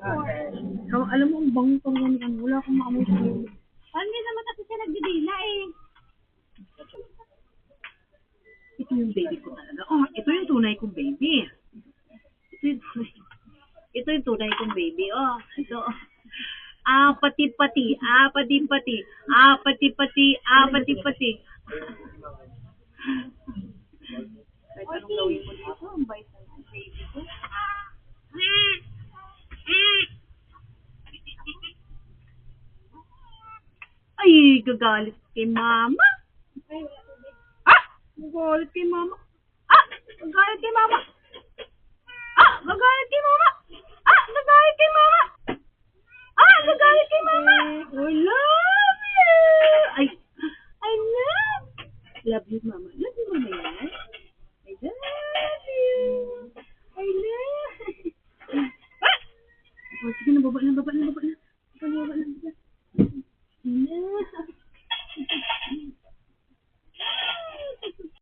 Po. Ikaw, alam mo, ang bango pang yan. yan. Wala akong maamoy sa iyo. Parang hindi naman kasi siya nagdidila eh. Ito yung baby ko talaga. Oh, ito yung tunay kong baby. Ito yung tunay. Ito yung tunay kong baby. Oh, ito. Ah, pati-pati. Ah, pati-pati. Ah, pati-pati. Ah, pati-pati. Kahit anong gawin ko dito, ang bait ng baby ko. Ay, gagalit kay mama. Ah! Gagalit kay mama. Ah! Gagalit kay mama. Ah! Gagalit kay mama. Ah! Gagalit kay mama. Ah! Gagalit kay mama. I love you. Ay, I love. Love you, mama. Love you, mama. I love you. I love. Ah! Oh, sige na, baba na, baba na, baba na.